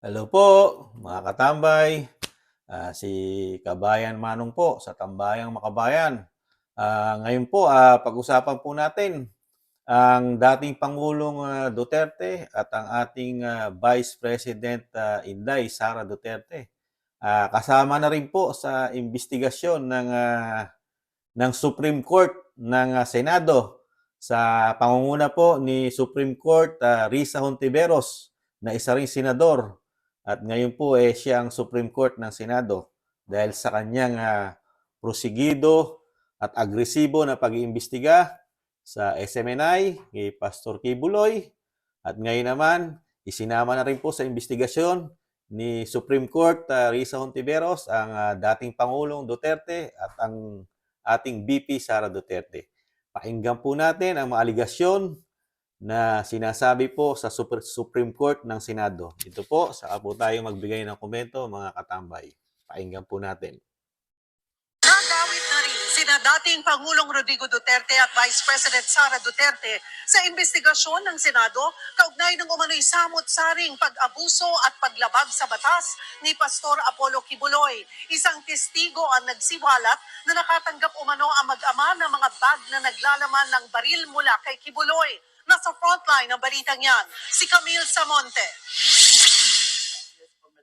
Hello po, mga katambay. Ah, si Kabayan Manong po sa Tambayang Makabayan. Ah, ngayon po, ah, pag-usapan po natin ang dating Pangulong ah, Duterte at ang ating ah, Vice President ah, Inday Sara Duterte. Ah, kasama na rin po sa investigasyon ng ah, ng Supreme Court ng ah, Senado sa pangunguna po ni Supreme Court ah, Risa Hontiveros na isa ring senador at ngayon po eh siya ang Supreme Court ng Senado dahil sa kanyang ah, prosigido at agresibo na pag-iimbestiga sa SMNI kay Pastor Kibuloy at ngayon naman isinama na rin po sa investigasyon ni Supreme Court ah, Risa Hontiveros ang ah, dating Pangulong Duterte at ang ating BP Sara Duterte. Pakinggan po natin ang mga aligasyon na sinasabi po sa Super- Supreme Court ng Senado. Ito po, saka po tayo magbigay ng komento mga katambay. Pakinggan po natin. Nakawit na rin sina dating Pangulong Rodrigo Duterte at Vice President Sara Duterte sa investigasyon ng Senado kaugnay ng umano'y samot-saring pag-abuso at paglabag sa batas ni Pastor Apollo Kibuloy. Isang testigo ang nagsiwalat na nakatanggap umano ang mag-ama ng mga bag na naglalaman ng baril mula kay Kibuloy. Nasa frontline ng balitang yan, si Camille Samonte.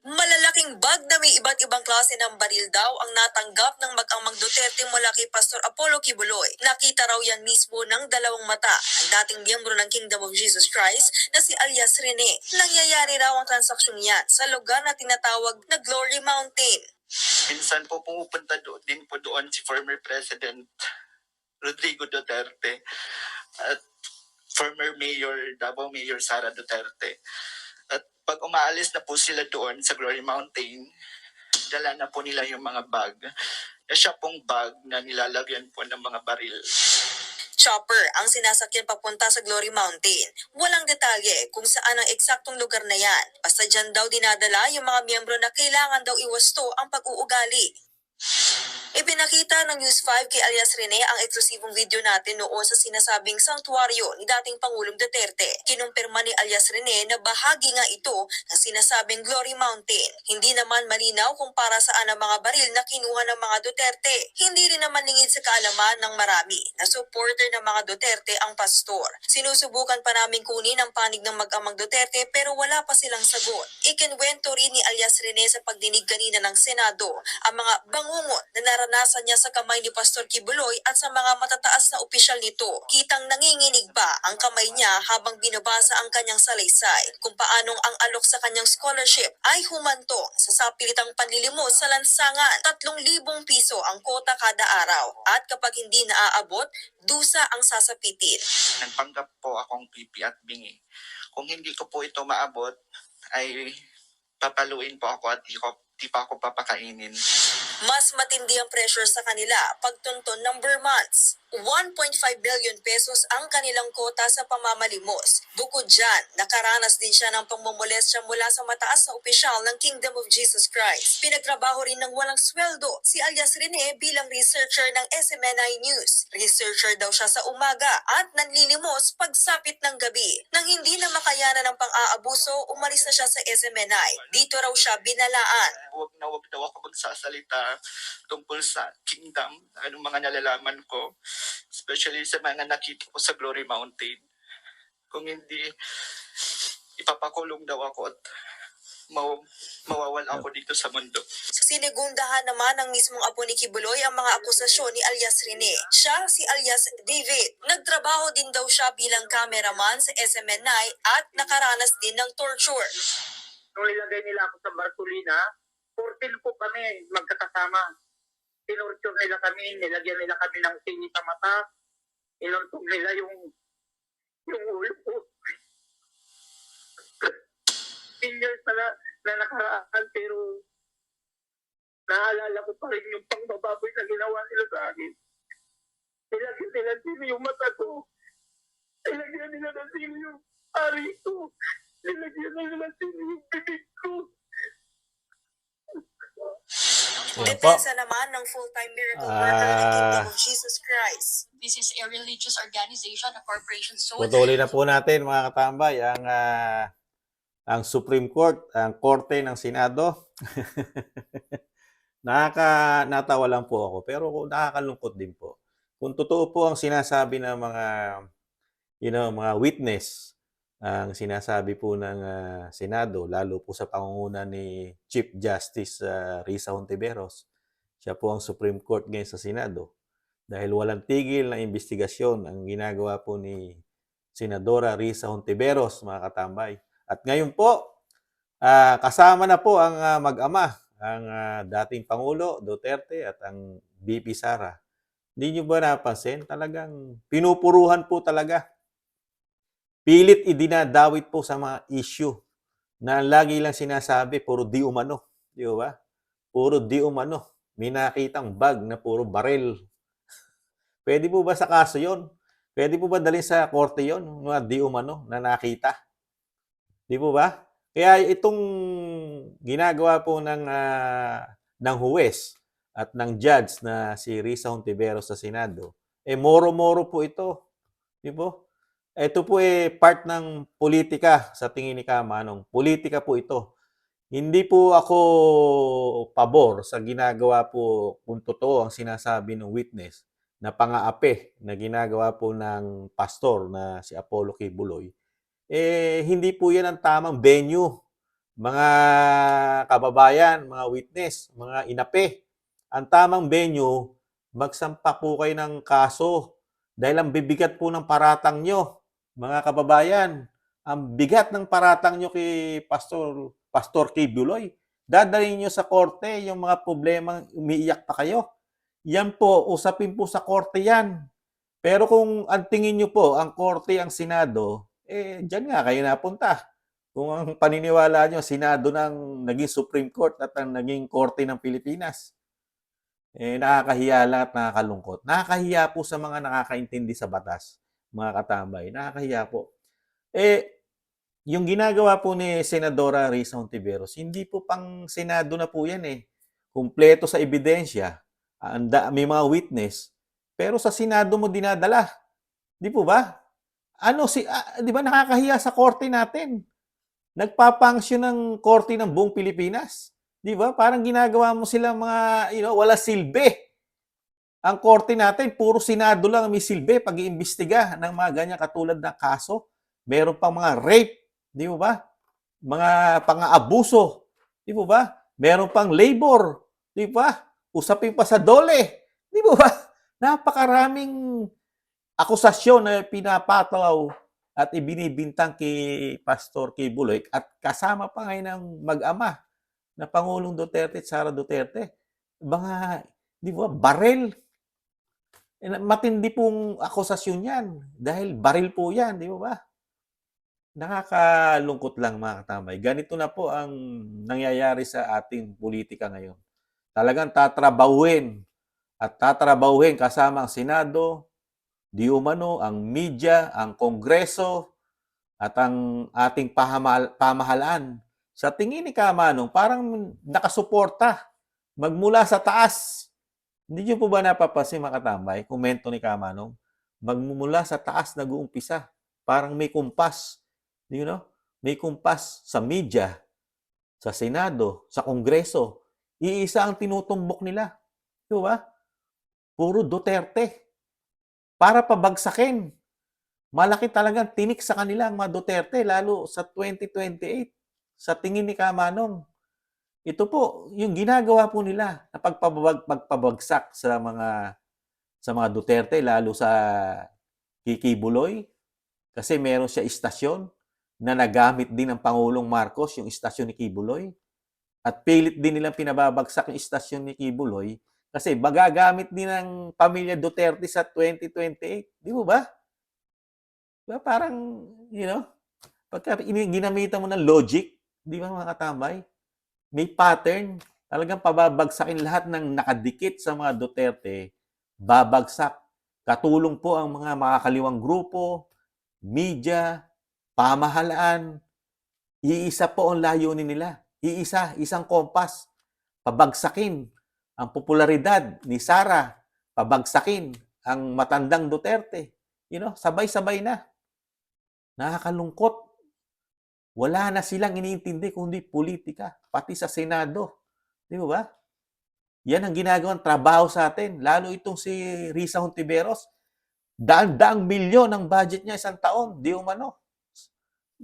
Malalaking bag na may iba't ibang klase ng baril daw ang natanggap ng mag-amang Duterte mula kay Pastor Apollo Kibuloy. Nakita raw yan mismo ng dalawang mata ang dating miyembro ng Kingdom of Jesus Christ na si alias Rene. Nangyayari raw ang transaksyon yan sa lugar na tinatawag na Glory Mountain. minsan po pumupunta do, din po doon si former President Rodrigo Duterte at former Mayor, Davao Mayor Sara Duterte. At pag umaalis na po sila doon sa Glory Mountain, dala na po nila yung mga bag. Na siya pong bag na nilalagyan po ng mga baril. Chopper ang sinasakyan papunta sa Glory Mountain. Walang detalye kung saan ang eksaktong lugar na yan. Basta dyan daw dinadala yung mga miyembro na kailangan daw iwasto ang pag-uugali. Ipinakita ng News 5 kay alias Rene ang eksklusibong video natin noon sa sinasabing sanktuaryo ni dating Pangulong Duterte. Kinumpirma ni alias Rene na bahagi nga ito ng sinasabing Glory Mountain. Hindi naman malinaw kung para saan ang mga baril na kinuha ng mga Duterte. Hindi rin naman lingid sa kaalaman ng marami na supporter ng mga Duterte ang pastor. Sinusubukan pa namin kunin ang panig ng mag-amang Duterte pero wala pa silang sagot. Ikinwento rin ni alias Rene sa pagdinig kanina ng Senado ang mga bangungot na niya sa kamay ni Pastor Kibuloy at sa mga matataas na opisyal nito. Kitang nanginginig ba ang kamay niya habang binabasa ang kanyang salaysay kung paanong ang alok sa kanyang scholarship ay humantong sa sapilitang panlilimos sa lansangan. 3,000 piso ang kota kada araw at kapag hindi naaabot, dusa ang sasapitin. Nagpanggap po akong pipi at bingi. Kung hindi ko po ito maabot, ay papaluin po ako at di, ko, di pa ako papakainin. Mas matindi ang pressure sa kanila pagtunton ng months. 1.5 billion pesos ang kanilang kota sa pamamalimos. Bukod dyan, nakaranas din siya ng pangmumolestya mula sa mataas na opisyal ng Kingdom of Jesus Christ. Pinagtrabaho rin ng walang sweldo si alias Rene bilang researcher ng SMNI News. Researcher daw siya sa umaga at nanlilimos pagsapit ng gabi. Nang hindi na makayanan ng pang-aabuso, umalis na siya sa SMNI. Dito raw siya binalaan. Huwag na huwag daw ako magsasalita tungkol sa kingdom, anong mga nalalaman ko, especially sa mga nakita ko sa Glory Mountain. Kung hindi, ipapakulong daw ako at maw, mawawala ako dito sa mundo. Sinigundahan naman ng mismong apo ni Kibuloy ang mga akusasyon ni alias Rene. Siya si alias David. Nagtrabaho din daw siya bilang cameraman sa SMNI at nakaranas din ng torture. nung nilagay nila ako sa Bartolina, 14 po kami magkakasama. Tinurture nila kami, nilagyan nila kami ng sini sa mata, inuntog nila yung yung ulo ko. 10 years na, na, na nakaraan pero naalala ko pa rin yung pangbababoy na ginawa nila sa akin. Nilagyan nila sino yung mata ko. Nilagyan nila ng sino yung ari ko. Nilagyan nila sino yung bibig ko. Depensa naman ng full-time miracle worker ng Kingdom Ah. of Jesus Christ. This is a religious organization, a corporation. So Putulin na po natin mga katambay ang ah, ang Supreme Court, ang Korte ng Senado. Nakaka natawa lang po ako pero nakakalungkot din po. Kung totoo po ang sinasabi ng mga you know, mga witness ang sinasabi po ng ah, Senado lalo po sa pangunguna ni Chief Justice ah, Risa Hontiveros. Siya po ang Supreme Court ngayon sa Senado. Dahil walang tigil na investigasyon ang ginagawa po ni Senadora Risa Hontiveros, mga katambay. At ngayon po, ah, kasama na po ang ah, mag-ama, ang ah, dating Pangulo Duterte at ang BP Sara. Hindi nyo ba napansin? Talagang pinupuruhan po talaga. Pilit idinadawit po sa mga issue na lagi lang sinasabi, puro di umano. Di ba? Puro di umano. May nakitang bag na puro barel. Pwede po ba sa kaso yon? Pwede po ba dalhin sa korte yon? Mga di umano na nakita? Di po ba? Kaya itong ginagawa po ng, ah, ng huwes at ng judge na si Risa Hontiveros sa Senado, eh moro-moro po ito. Di po? Ito po eh part ng politika sa tingin ni Kamanong. Politika po ito. Hindi po ako pabor sa ginagawa po kung totoo ang sinasabi ng witness na pangaapi na ginagawa po ng pastor na si Apollo Kibuloy. Eh, hindi po yan ang tamang venue. Mga kababayan, mga witness, mga inapi. Ang tamang venue, magsampa po kayo ng kaso dahil ang bibigat po ng paratang nyo mga kababayan, ang bigat ng paratang nyo kay Pastor, Pastor Kay Buloy. Dadalhin nyo sa korte yung mga problemang umiiyak pa kayo. Yan po, usapin po sa korte yan. Pero kung ang tingin nyo po, ang korte, ang Senado, eh, dyan nga kayo napunta. Kung ang paniniwala nyo, Senado ng naging Supreme Court at ang naging korte ng Pilipinas. Eh, nakakahiya lang at nakakalungkot. Nakakahiya po sa mga nakakaintindi sa batas mga katambay. Nakakahiya po. Eh, yung ginagawa po ni Senadora Risa Hontiveros, hindi po pang Senado na po yan eh. Kumpleto sa ebidensya, anda, may mga witness, pero sa Senado mo dinadala. Di po ba? Ano si, ah, di ba nakakahiya sa korte natin? Nagpapangsyon ng korte ng buong Pilipinas. Di ba? Parang ginagawa mo sila mga, you know, wala silbi ang korte natin, puro Senado lang ang may silbi pag iimbestiga ng mga ganyan katulad na kaso. Meron pang mga rape, di mo ba? Mga pang-abuso, di mo ba? Meron pang labor, di ba? Usapin pa sa dole, di mo ba? Napakaraming akusasyon na pinapataw at ibinibintang kay Pastor kay Buloy at kasama pa ngayon ng mag-ama na Pangulong Duterte at Sara Duterte. Mga, di ba, barel, matindi pong akusasyon yan dahil baril po yan, di ba ba? Nakakalungkot lang mga katamay. Ganito na po ang nangyayari sa ating politika ngayon. Talagang tatrabahuin at tatrabahuin kasama ang Senado, di umano, ang media, ang Kongreso, at ang ating pahamal- pamahalaan. Sa tingin ni Kamanong, parang nakasuporta magmula sa taas hindi niyo po ba napapansin mga katambay, komento ni Kamanong, magmumula sa taas nag-uumpisa. Parang may kumpas. You know? May kumpas sa media, sa Senado, sa Kongreso. Iisa ang tinutumbok nila. Di ba? Puro Duterte. Para pabagsakin. Malaki talagang tinik sa kanila ang mga Duterte, lalo sa 2028. Sa tingin ni Kamanong, ito po, yung ginagawa po nila na pagpabag, pagpabagsak sa mga sa mga Duterte, lalo sa Kiki Buloy, kasi meron siya istasyon na nagamit din ng Pangulong Marcos, yung istasyon ni Kibuloy. At pilit din nilang pinababagsak yung istasyon ni Kibuloy kasi magagamit din ng pamilya Duterte sa 2028. Di mo ba? Diba? Parang, you know, pagka ginamitan mo ng logic, di ba mga katambay? May pattern. Talagang pababagsakin lahat ng nakadikit sa mga Duterte, babagsak. Katulong po ang mga makakaliwang grupo, media, pamahalaan. Iisa po ang layunin nila. Iisa, isang kompas. Pabagsakin ang popularidad ni Sara. Pabagsakin ang matandang Duterte. You know, sabay-sabay na. Nakakalungkot wala na silang iniintindi kundi politika, pati sa Senado. Di ba? Yan ang ginagawang trabaho sa atin. Lalo itong si Risa Hontiveros. Daan-daang milyon ang budget niya isang taon. Di umano.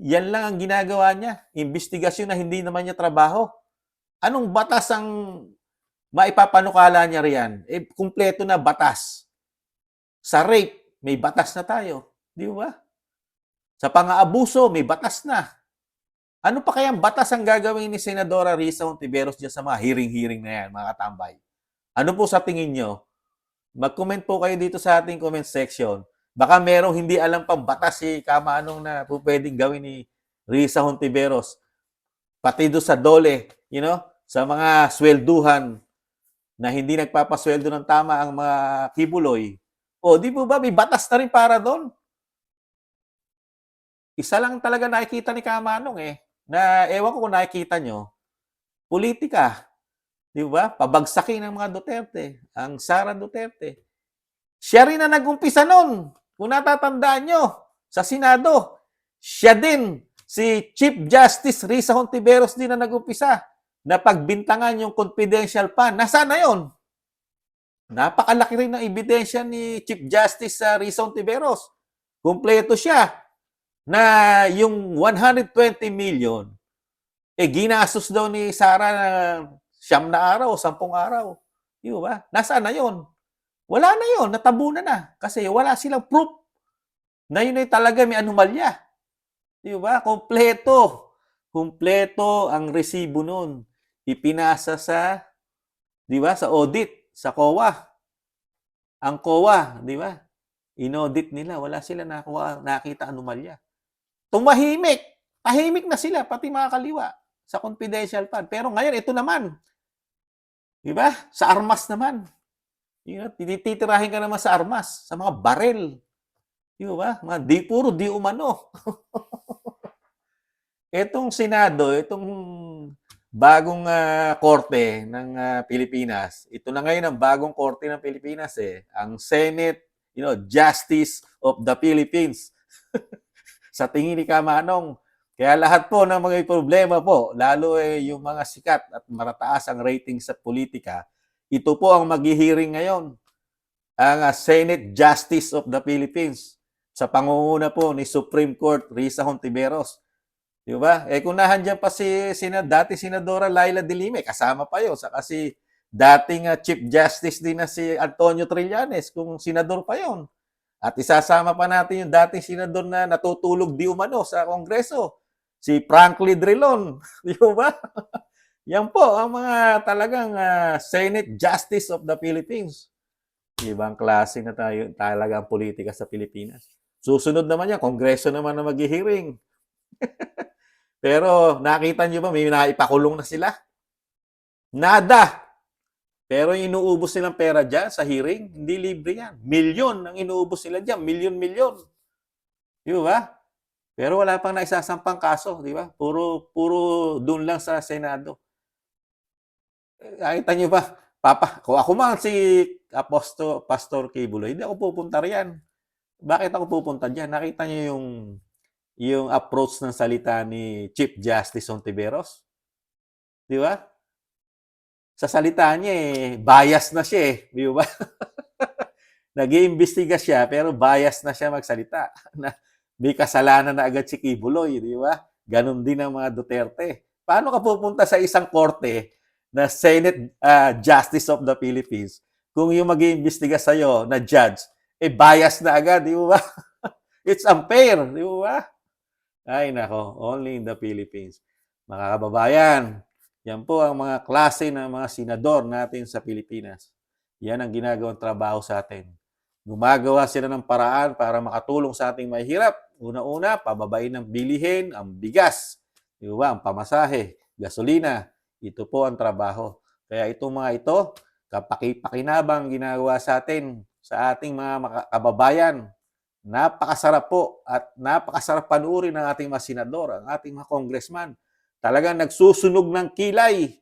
Yan lang ang ginagawa niya. Investigasyon na hindi naman niya trabaho. Anong batas ang maipapanukala niya riyan? Eh, kumpleto na batas. Sa rape, may batas na tayo. Di ba? Sa pang-aabuso, may batas na. Ano pa kayang batas ang gagawin ni Senadora Risa Hontiveros dyan sa mga hearing-hearing na yan, mga katambay? Ano po sa tingin nyo? Mag-comment po kayo dito sa ating comment section. Baka merong hindi alam pang batas si Kama anong na po pwedeng gawin ni Risa Hontiveros. Pati doon sa dole, you know, sa mga swelduhan na hindi nagpapasweldo ng tama ang mga kibuloy. O, di po ba may batas na rin para doon? Isa lang talaga nakikita ni Kamanong eh, na ewan ko kung nakikita nyo, politika. Di ba? Pabagsakin ng mga Duterte, ang Sara Duterte. Siya rin na nag-umpisa nun. Kung natatandaan nyo, sa Senado, siya din, si Chief Justice Risa Hontiveros din na nag-umpisa na pagbintangan yung confidential fund. Nasaan na yun? Napakalaki rin ng ebidensya ni Chief Justice sa Risa Hontiveros. Kumpleto siya na yung 120 million, eh ginastos daw ni Sara na siyam na araw, sampung araw. Di ba? Nasaan na yon? Wala na yon, natabunan na. Kasi wala silang proof na yun ay talaga may anomalya. Di ba? Kompleto. Kompleto ang resibo nun. Ipinasa sa, di ba, sa audit, sa COA. Ang COA, di ba? Inaudit nila, wala sila nakuha, nakita anomalya. Tumahimik. Tahimik na sila, pati mga kaliwa sa confidential fund. Pero ngayon, ito naman. Di ba? Sa armas naman. You know, tititirahin ka naman sa armas, sa mga barel. Di ba? Mga di puro di umano. Itong Senado, itong bagong ah, korte ng ah, Pilipinas, ito na ngayon ang bagong korte ng Pilipinas eh. Ang Senate, you know, Justice of the Philippines. sa tingin ni Kamanong. Kaya lahat po ng mga problema po, lalo eh yung mga sikat at marataas ang rating sa politika, ito po ang maghihiring ngayon. Ang ah, Senate Justice of the Philippines sa pangunguna po ni Supreme Court Risa Hontiveros. Di ba? Eh kung nahandyan pa si, sina, dati Senadora Laila De Lima, eh, kasama pa yun. Saka si dating ah, Chief Justice din na si Antonio Trillanes, kung senador pa yon. At isasama pa natin yung dating senador na natutulog di umano sa Kongreso, si Franklin Drilon. Di ba? Yan po ang mga talagang ah, Senate Justice of the Philippines. Ibang klase na tayo talaga ang politika sa Pilipinas. Susunod naman yan, Kongreso naman na maghihiring. Pero nakita niyo ba may naipakulong na sila? Nada. Pero yung inuubos nilang pera dyan sa hearing, hindi libre yan. Milyon ang inuubos nila dyan. Milyon-milyon. Di ba? Pero wala pang naisasampang kaso, di ba? Puro, puro doon lang sa Senado. Eh, Nakita niyo ba? Papa, kung ako man si Aposto, Pastor Kibulo, hindi ako pupunta riyan. Bakit ako pupunta diyan? Nakita niyo yung yung approach ng salita ni Chief Justice Ontiveros? Di ba? Sa salita niya eh, bias na siya eh. Di ba? Nag-iimbestiga siya pero bias na siya magsalita. Na may kasalanan na agad si Kibuloy, di ba? Ganon din ang mga Duterte. Paano ka pupunta sa isang korte na Senate ah, Justice of the Philippines kung yung mag-iimbestiga sa'yo na judge, eh bias na agad, di ba? It's unfair, di ba? Ay nako, only in the Philippines. Mga kababayan, yan po ang mga klase ng mga senador natin sa Pilipinas. Yan ang ginagawang trabaho sa atin. Gumagawa sila ng paraan para makatulong sa ating mahirap. Una-una, pababain ng bilihin, ang bigas, di ba? ang pamasahe, gasolina. Ito po ang trabaho. Kaya itong mga ito, kapaki-pakinabang ginagawa sa atin, sa ating mga kababayan, napakasarap po at napakasarap panuorin ng ating mga senador, ang ating mga congressman. Talagang nagsusunog ng kilay,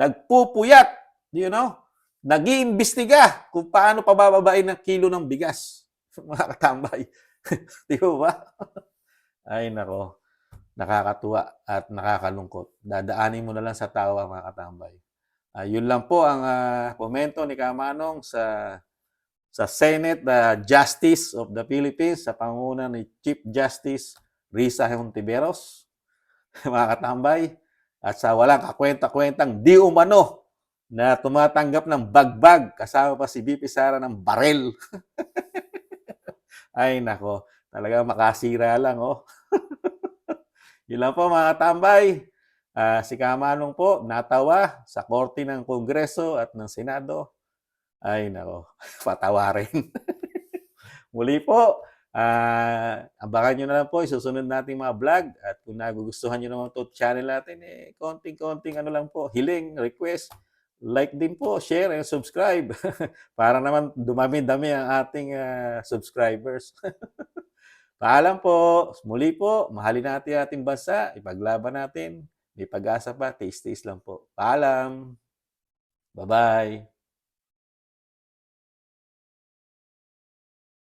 nagpupuyat, you know, nag-iimbestiga kung paano pabababain ng kilo ng bigas. Mga katambay. Di ba? Ay, nako. nakakatuwa at nakakalungkot. Dadaanin mo na lang sa tawa mga katambay. Ah, yun lang po ang ah, komento ni Kamanong sa sa Senate ah, Justice of the Philippines sa panguna ni Chief Justice Risa Hontiveros, mga katambay, at sa walang kakwenta-kwentang di umano na tumatanggap ng bagbag kasama pa si BP Sara ng barel. Ay nako, talaga makasira lang oh. Yun lang po mga katambay. Ah, si Kamanong po natawa sa korte ng Kongreso at ng Senado. Ay nako, patawarin. Muli po, ah, abangan nyo na lang po yung susunod nating mga vlog at kung nagugustuhan nyo naman ito channel natin, eh, konting-konting ano lang po, hiling, request, like din po, share and subscribe para naman dumami-dami ang ating ah, subscribers. Paalam po, muli po, mahalin natin ating bansa, ipaglaban natin, may pag-asa pa, taste-taste lang po. Paalam! Bye-bye!